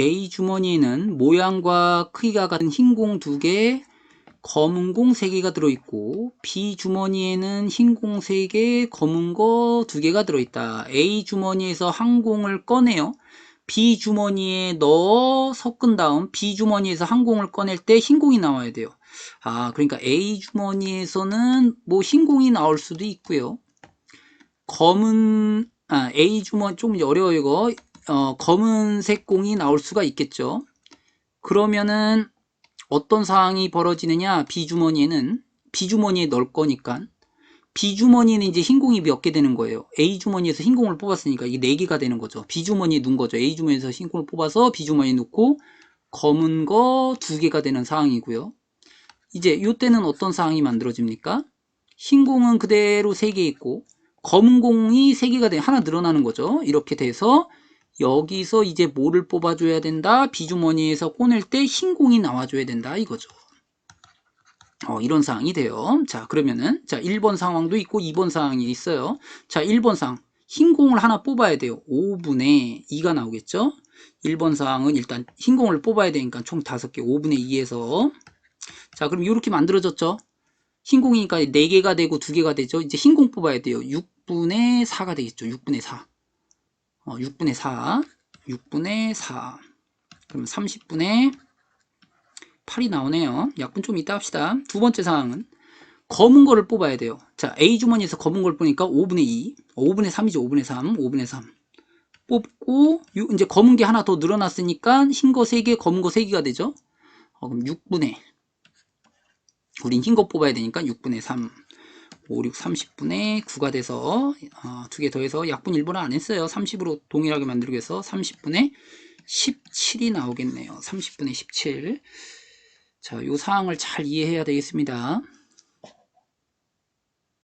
A 주머니에는 모양과 크기가 같은 흰공 2개, 검은 공 3개가 들어있고 B 주머니에는 흰 공 3개, 검은 거 2개가 들어있다. A 주머니에서 한 공을 꺼내요. B 주머니에 넣어 섞은 다음 B 주머니에서 한 공을 꺼낼 때 흰 공이 나와야 돼요. 아, 그러니까 A 주머니에서는 뭐 흰 공이 나올 수도 있고요. 검은 아, A 주머니 좀 어려워요 이거. 어, 검은색 공이 나올 수가 있겠죠. 그러면은 어떤 상황이 벌어지느냐? B 주머니에는 B 주머니에 넣을 거니까 B 주머니는 이제 흰 공이 몇 개 되는 거예요. A 주머니에서 흰 공을 뽑았으니까 이게 4개가 되는 거죠. B 주머니에 넣은 거죠. A 주머니에서 흰 공을 뽑아서 B 주머니에 넣고 검은 거 2개가 되는 상황이고요. 이제 이때는 어떤 상황이 만들어집니까? 흰 공은 그대로 3개 있고 검은 공이 3개가 돼 하나 늘어나는 거죠. 이렇게 돼서 여기서 이제 뭐를 뽑아줘야 된다? 비주머니에서 꺼낼 때 흰 공이 나와줘야 된다 이거죠. 어, 이런 상황이 돼요. 자, 그러면은, 자, 1번 상황도 있고 2번 상황이 있어요. 자, 1번 상황. 흰 공을 하나 뽑아야 돼요. 5분의 2가 나오겠죠? 1번 상황은 일단 흰 공을 뽑아야 되니까 총 5개, 5분의 2에서. 자, 그럼 이렇게 만들어졌죠? 흰 공이니까 4개가 되고 2개가 되죠? 이제 흰 공 뽑아야 돼요. 6분의 4가 되겠죠? 6분의 4. 어, 6분의 4. 6분의 4. 그러면 30분의 8이 나오네요. 약분 좀 이따 합시다. 두 번째 상황은 검은 거를 뽑아야 돼요. 자, A 주머니에서 검은 걸 보니까 5분의 2, 5분의 3이죠. 5분의 3, 5분의 3. 뽑고, 유- 이제 검은 게 하나 더 늘어났으니까 흰 거 3개, 검은 거 3개가 되죠. 어, 그럼 6분의, 우린 흰 거 뽑아야 되니까 6분의 3, 5, 6, 30분의 9가 돼서 어, 두개 더해서 약분 일부러 안 했어요. 30으로 동일하게 만들기 위해서 30분의 17이 나오겠네요. 30분의 17. 자, 이 사항을 잘 이해해야 되겠습니다.